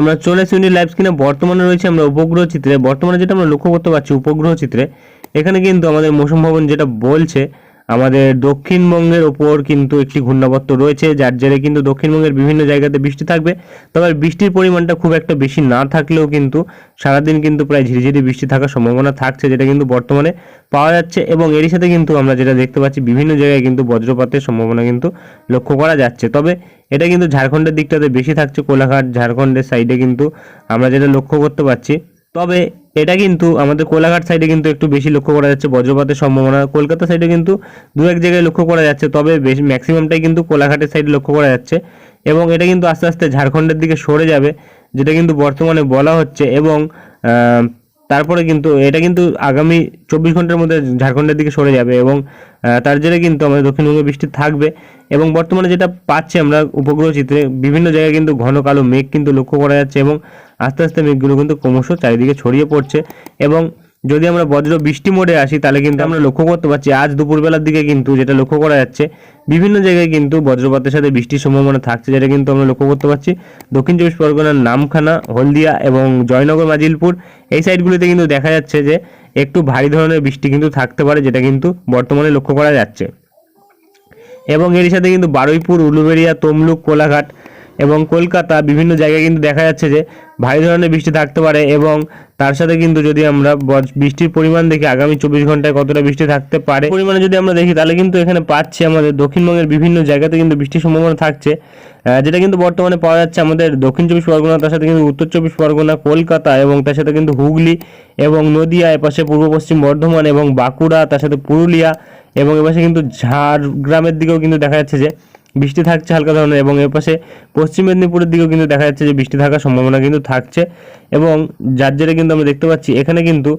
আমরা চলে unit live স্ক্রিনে বর্তমানে রয়েছে আমরা উপগ্রহ চিত্রে। বর্তমানে যেটা আমরা লক্ষ্য করতে পারছি উপগ্রহ চিত্রে, এখানে কিন্তু আমাদের মৌসুম ভবন যেটা বলছে আমাদের দক্ষিণবঙ্গের ওপর কিন্তু একটি ঘূর্ণাবর্ত রয়েছে, যার জেরে কিন্তু দক্ষিণবঙ্গের বিভিন্ন জায়গাতে বৃষ্টি থাকবে। তবে বৃষ্টির পরিমাণটা খুব একটা বেশি না থাকলেও কিন্তু সারাদিন কিন্তু প্রায় ঝিরিঝিরি বৃষ্টি থাকার সম্ভাবনা থাকছে, যেটা কিন্তু বর্তমানে পাওয়া যাচ্ছে। এবং এরই সাথে কিন্তু আমরা যেটা দেখতে পাচ্ছি, বিভিন্ন জায়গায় কিন্তু বজ্রপাতের সম্ভাবনা কিন্তু লক্ষ্য করা যাচ্ছে। তবে এটা কিন্তু ঝাড়খণ্ডের দিকটাতে বেশি থাকছে, কোলাঘাট, ঝাড়খণ্ডের সাইডে কিন্তু আমরা যেটা লক্ষ্য করতে পারছি। তবে এটা কিন্তু আমাদের কোলাঘাট সাইডে কিন্তু একটু বেশি লক্ষ্য করা যাচ্ছে, বজ্রপাতের সম্ভাবনা। কলকাতা সাইডে কিন্তু দু এক জায়গায় লক্ষ্য করা যাচ্ছে, তবে বেশি ম্যাক্সিমামটাই কিন্তু কোলাঘাটের সাইডে লক্ষ্য করা যাচ্ছে। এবং এটা কিন্তু আস্তে আস্তে ঝাড়খণ্ডের দিকে সরে যাবে, যেটা কিন্তু বর্তমানে বলা হচ্ছে এবং তারপরে কিন্তু এটা কিন্তু আগামী চব্বিশ ঘণ্টার মধ্যে ঝাড়খণ্ডের দিকে সরে যাবে এবং তার জেরে কিন্তু আমাদের দক্ষিণবঙ্গে বৃষ্টি থাকবে এবং বর্তমানে যেটা পাচ্ছি আমরা উপগ্রহ চিত্রে, বিভিন্ন জায়গায় কিন্তু ঘন কালো মেঘ কিন্তু লক্ষ্য করা যাচ্ছে এবং আস্তে আস্তে মেঘগুলো কিন্তু ক্রমশ চারিদিকে ছড়িয়ে পড়ছে এবং যদি আমরা বজ্র বৃষ্টি মোডে আসি, তাহলে কিন্তু আমরা লক্ষ্য করতে পারছি আজ দুপুরবেলার দিকে কিন্তু যেটা লক্ষ্য করা যাচ্ছে, বিভিন্ন জায়গায় কিন্তু বজ্রপাতের সাথে বৃষ্টির সম্ভাবনা থাকছে, যেটা কিন্তু আমরা লক্ষ্য করতে পারছি। দক্ষিণ চব্বিশ পরগনার নামখানা, হলদিয়া এবং জয়নগর, মাজিলপুর, এই সাইডগুলিতে কিন্তু দেখা যাচ্ছে যে একটু ভারী ধরনের বৃষ্টি কিন্তু থাকতে পারে, যেটা কিন্তু বর্তমানে লক্ষ্য করা যাচ্ছে। এবং এর সাথে কিন্তু বারুইপুর, উলুবেড়িয়া, তমলুক, কোলাঘাট এবং কলকাতা বিভিন্ন জায়গায় কিন্তু দেখা যাচ্ছে যে ভারী ধরনের বৃষ্টি থাকতে পারে এবং তার সাথে কিন্তু যদি আমরা বৃষ্টির পরিমাণ দেখি আগামী চব্বিশ ঘন্টায় কতটা বৃষ্টি থাকতে পারে, পরিমাণে যদি আমরা দেখি তাহলে কিন্তু এখানে পাচ্ছি আমাদের দক্ষিণবঙ্গের বিভিন্ন জায়গাতে কিন্তু বৃষ্টির সম্ভাবনা থাকছে। যেটা কিন্তু বর্তমানে পাওয়া যাচ্ছে আমাদের দক্ষিণ চব্বিশ পরগনা, তার সাথে কিন্তু উত্তর চব্বিশ পরগনা, কলকাতা এবং তার সাথে কিন্তু হুগলি এবং নদিয়া, এপাশে পূর্ব পশ্চিম বর্ধমান এবং বাঁকুড়া, তার সাথে পুরুলিয়া এবং এপাশে কিন্তু ঝাড়গ্রামের দিকেও কিন্তু দেখা যাচ্ছে যে বৃষ্টি থাকছে হালকা ধরনের এবং এর পাশে পশ্চিম মেদিনীপুরের দিকেও কিন্তু দেখা যাচ্ছে যে বৃষ্টি থাকার সম্ভাবনা কিন্তু থাকছে এবং যার জেরে কিন্তু আমরা দেখতে পাচ্ছি এখানে কিন্তু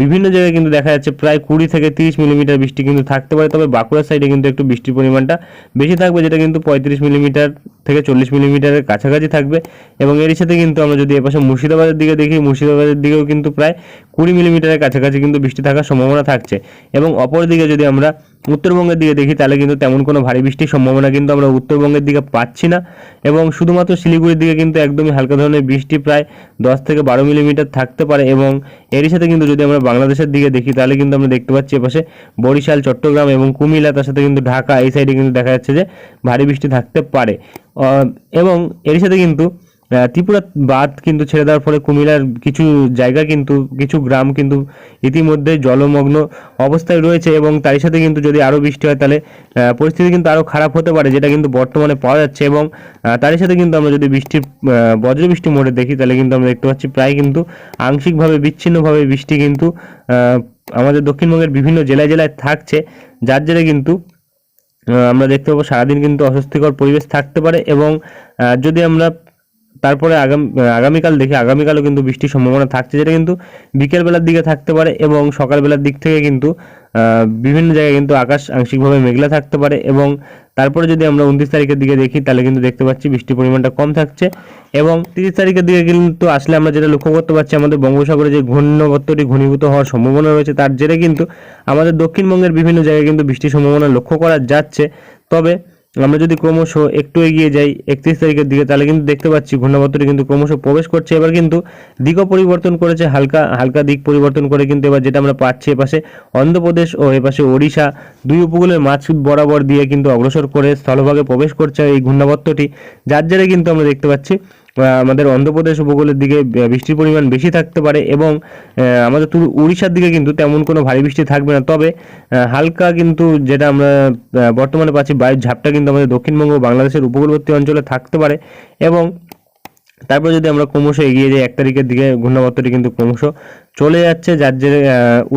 বিভিন্ন জায়গায় কিন্তু দেখা যাচ্ছে প্রায় কুড়ি থেকে তিরিশ মিলিমিটার বৃষ্টি কিন্তু থাকতে পারে। তবে বাঁকুড়ার সাইডে কিন্তু একটু বৃষ্টির পরিমাণটা বেশি থাকবে, যেটা কিন্তু পঁয়ত্রিশ মিলিমিটার থেকে চল্লিশ মিলিমিটারের কাছাকাছি থাকবে এবং এর সাথে কিন্তু আমরা যদি এপাশে মুর্শিদাবাদের দিকে দেখি, মুর্শিদাবাদের দিকেও কিন্তু প্রায় কুড়ি মিলিমিটারের কাছাকাছি কিন্তু বৃষ্টি থাকার সম্ভাবনা থাকছে এবং অপরদিকে যদি আমরা উত্তরবঙ্গের দিকে দেখি, তাহলে কিন্তু তেমন কোনো ভারী বৃষ্টির সম্ভাবনা কিন্তু আমরা উত্তরবঙ্গের দিকে পাচ্ছি না। এবং শুধুমাত্র শিলিগুড়ির দিকে কিন্তু একদমই হালকা ধরনের বৃষ্টি প্রায় দশ থেকে বারো মিলিমিটার থাকতে পারে এবং এরই সাথে কিন্তু যদি আমরা বাংলাদেশের দিকে দেখি, তাহলে কিন্তু আমরা দেখতে পাচ্ছি এপাশে বরিশাল, চট্টগ্রাম এবং কুমিল্লা, তার সাথে কিন্তু ঢাকা, এই সাইডে কিন্তু দেখা যাচ্ছে যে ভারী বৃষ্টি থাকতে পারে। এবং এরই সাথে কিন্তু ত্রিপুরা বাঁধ কিন্তু ছেড়ে দেওয়ার ফলে কুমিল্লার কিছু জায়গা কিন্তু, কিছু গ্রাম কিন্তু ইতিমধ্যে জলমগ্ন অবস্থায় রয়েছে এবং তার সাথে কিন্তু যদি আরও বৃষ্টি হয় তাহলে পরিস্থিতি কিন্তু আরও খারাপ হতে পারে, যেটা কিন্তু বর্তমানে পাওয়া যাচ্ছে এবং তারই সাথে কিন্তু আমরা যদি বৃষ্টির বজ্রবৃষ্টি মোড়ে দেখি তাহলে কিন্তু আমরা দেখতে পাচ্ছি প্রায় কিন্তু আংশিকভাবে, বিচ্ছিন্নভাবে বৃষ্টি কিন্তু আমাদের দক্ষিণবঙ্গের বিভিন্ন জেলায় জেলায় থাকছে, যার জেরে কিন্তু আমরা দেখতে পাবো সারাদিন কিন্তু অস্বস্তিকর পরিবেশ থাকতে পারে এবং যদি আমরা তারপরে আগামী, আগামীকাল দেখি, আগামীকালও কিন্তু বৃষ্টির সম্ভাবনা থাকছে, যেটা কিন্তু বিকেলবেলার দিকে থাকতে পারে এবং সকালবেলার দিক থেকে কিন্তু বিভিন্ন জায়গায় কিন্তু আকাশ আংশিকভাবে মেঘলা থাকতে পারে এবং তারপরে যদি আমরা উনত্রিশ তারিখের দিকে দেখি, তাহলে কিন্তু দেখতে পাচ্ছি বৃষ্টির পরিমাণটা কম থাকছে এবং তিরিশ তারিখের দিকে কিন্তু আসলে আমরা যেটা লক্ষ্য করতে পারছি, আমাদের বঙ্গোপসাগরে যে ঘূর্ণবর্তটি ঘনীভূত হওয়ার সম্ভাবনা রয়েছে, তার জেরে কিন্তু আমাদের দক্ষিণবঙ্গের বিভিন্ন জায়গায় কিন্তু বৃষ্টির সম্ভাবনা লক্ষ্য করা যাচ্ছে। তবে আমরা যদি ক্রমশ একটু এগিয়ে যাই, একত্রিশ তারিখের দিকে, তাহলে কিন্তু দেখতে পাচ্ছি ঘূর্ণাবর্তটি কিন্তু ক্রমশ প্রবেশ করছে। এবার কিন্তু দিকও পরিবর্তন করেছে, হালকা হালকা দিক পরিবর্তন করে কিন্তু এবার যেটা আমরা পাচ্ছি এপাশে অন্ধ্রপ্রদেশ ও এপাশে ওড়িশা। দুই উপকূলের মাছ বরাবর দিয়ে কিন্তু অগ্রসর করে স্থলভাগে প্রবেশ করছে এই ঘূর্ণাবর্তটি। যার জেরে কিন্তু আমরা দেখতে পাচ্ছি আমাদের অন্ধ্রপ্রদেশ উপকূলের দিকে বৃষ্টির পরিমাণ বেশি থাকতে পারে এবং আমাদের উড়িষ্যার দিকে কিন্তু তেমন কোনো ভারী বৃষ্টি থাকবে না। তবে হালকা কিন্তু যেটা আমরা বর্তমানে পাচ্ছি বায়ুর ঝাপটা কিন্তু আমাদের দক্ষিণবঙ্গ বাংলাদেশের উপকূলবর্তী অঞ্চলে থাকতে পারে এবং, তারপরে যদি আমরা ক্রমশ এগিয়ে যাই, এক তারিখের দিকে ঘূর্ণাবর্তটি কিন্তু ক্রমশ চলে যাচ্ছে, যার জেরে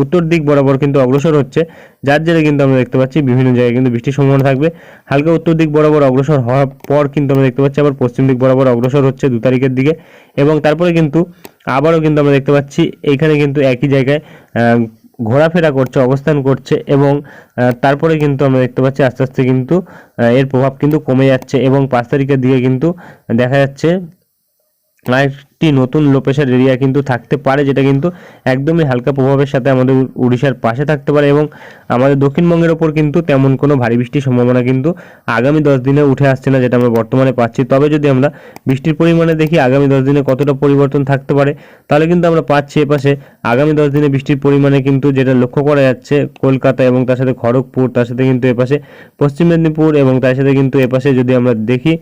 উত্তর দিক বরাবর কিন্তু অগ্রসর হচ্ছে। যার জেরে কিন্তু আমরা দেখতে পাচ্ছি বিভিন্ন জায়গায় কিন্তু বৃষ্টির সম্ভাবনা থাকবে। হালকা উত্তর দিক বরাবর অগ্রসর হওয়ার পর কিন্তু আমরা দেখতে পাচ্ছি, আবার পশ্চিম দিক বরাবর অগ্রসর হচ্ছে দু তারিখের দিকে। এবং তারপরে কিন্তু আবারও কিন্তু আমরা দেখতে পাচ্ছি এইখানে কিন্তু একই জায়গায় ঘোরাফেরা করছে, অবস্থান করছে এবং তারপরে কিন্তু আমরা দেখতে পাচ্ছি আস্তে আস্তে কিন্তু এর প্রভাব কিন্তু কমে যাচ্ছে এবং পাঁচ তারিখের দিকে কিন্তু দেখা যাচ্ছে আরেকটি নতুন লো প্রেশার এরিয়া কিন্তু থাকতে পারে, যেটা কিন্তু একদমই হালকা প্রভাবের সাথে আমাদের উড়িষ্যার পাশে থাকতে পারে এবং আমাদের দক্ষিণবঙ্গের ওপর কিন্তু তেমন কোনো ভারী বৃষ্টির সম্ভাবনা কিন্তু আগামী দশ দিনে উঠে আসছে না, যেটা আমরা বর্তমানে পাচ্ছি। তবে যদি আমরা বৃষ্টির পরিমাণে দেখি, আগামী দশ দিনে কতটা পরিবর্তন থাকতে পারে, তাহলে কিন্তু আমরা পাচ্ছি এপাশে আগামী দশ দিনে বৃষ্টির পরিমাণে কিন্তু যেটা লক্ষ্য করা যাচ্ছে কলকাতা এবং তার সাথে খড়গপুর, তার সাথে কিন্তু এপাশে পশ্চিম মেদিনীপুর এবং তার সাথে কিন্তু এপাশে যদি আমরা দেখি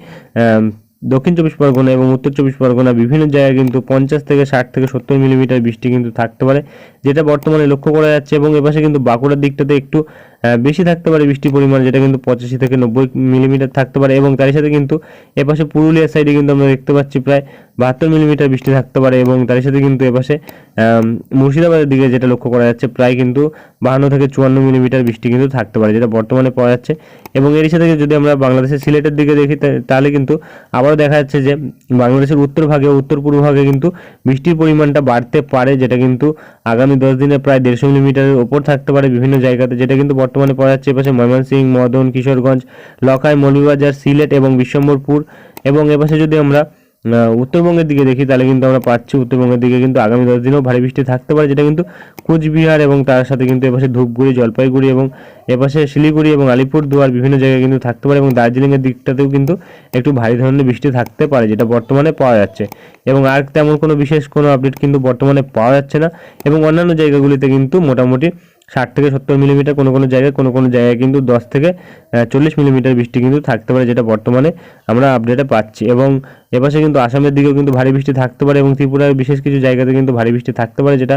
দক্ষিণ চব্বিশ পরগনা এবং উত্তর চব্বিশ পরগনা বিভিন্ন জায়গায় কিন্তু পঞ্চাশ থেকে ষাট থেকে সত্তর মিলিমিটার বৃষ্টি কিন্তু থাকতে পারে, যেটা বর্তমানে লক্ষ্য করা যাচ্ছে এবং এপাশে কিন্তু বাঁকুড়ার দিকটাতে একটু বেশি থাকতে পারে বৃষ্টির পরিমাণ, যেটা কিন্তু পঁচাশি থেকে নব্বই মিলিমিটার থাকতে পারে এবং তার সাথে কিন্তু এপাশে পুরুলিয়ার সাইডে কিন্তু আমরা দেখতে পাচ্ছি প্রায় বাহাত্তর মিলিমিটার বৃষ্টি থাকতে পারে এবং তার সাথে কিন্তু এপাশে মুর্শিদাবাদের দিকে যেটা লক্ষ্য করা যাচ্ছে, প্রায় কিন্তু বাহান্ন থেকে চুয়ান্ন মিলিমিটার বৃষ্টি কিন্তু থাকতে পারে, যেটা বর্তমানে পাওয়া যাচ্ছে। এবং এর সাথে যদি আমরা বাংলাদেশের সিলেটের দিকে দেখি তাহলে কিন্তু আবারও দেখা যাচ্ছে যে বাংলাদেশের উত্তর ভাগে, উত্তর পূর্ব ভাগে কিন্তু বৃষ্টির পরিমাণটা বাড়তে পারে, যেটা কিন্তু আগামী দশ দিনে প্রায় দেড়শো মিলিমিটারের ওপর থাকতে পারে বিভিন্ন জায়গাতে, যেটা কিন্তু বর্তমানে পাওয়া যাচ্ছে এপাশে ময়মনসিংহ, মদন, কিশোরগঞ্জ, লখাই, মৌলভীবাজার, সিলেট এবং বিশ্বম্বরপুর। এবং এপাশে যদি আমরা উত্তরবঙ্গের দিকে দেখি, তাহলে কিন্তু আমরা পাচ্ছি উত্তরবঙ্গের দিকে, কিন্তু আগামী দশ দিনেও ভারী বৃষ্টি থাকতে পারে, যেটা কিন্তু কুচবিহার এবং তার সাথে কিন্তু এপাশে ধূপগুড়ি, জলপাইগুড়ি এবং এপাশে শিলিগুড়ি এবং আলিপুরদুয়ার বিভিন্ন জায়গায় কিন্তু থাকতে পারে এবং দার্জিলিংয়ের দিকটাতেও কিন্তু একটু ভারী ধরনের বৃষ্টি থাকতে পারে, যেটা বর্তমানে পাওয়া যাচ্ছে। এবং আর তেমন কোনো বিশেষ কোনো আপডেট কিন্তু বর্তমানে পাওয়া যাচ্ছে না এবং অন্যান্য জায়গাগুলিতে কিন্তু মোটামুটি ষাট থেকে সত্তর মিলিমিটার কোনো কোনো জায়গায়, কোনো কোনো জায়গায় কিন্তু দশ থেকে চল্লিশ মিলিমিটার বৃষ্টি কিন্তু থাকতে পারে যেটা বর্তমানে আমরা আপডেটে পাচ্ছি। এবং এপাশে কিন্তু আসামের দিকেও কিন্তু ভারী বৃষ্টি থাকতে পারে এবং ত্রিপুরার বিশেষ কিছু জায়গাতে কিন্তু ভারী বৃষ্টি থাকতে পারে যেটা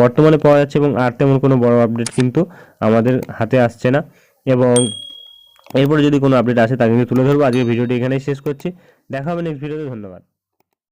বর্তমানে পাওয়া যাচ্ছে এবং আর তেমন কোনো বড় আপডেট কিন্তু আমাদের হাতে আসছে না। এবং এরপরে যদি কোনো আপডেট আসে তা কিন্তু তুলে ধরবো। আজকে ভিডিওটি এখানেই শেষ করছি। দেখা হবে নেক্সট ভিডিওতে ধন্যবাদ।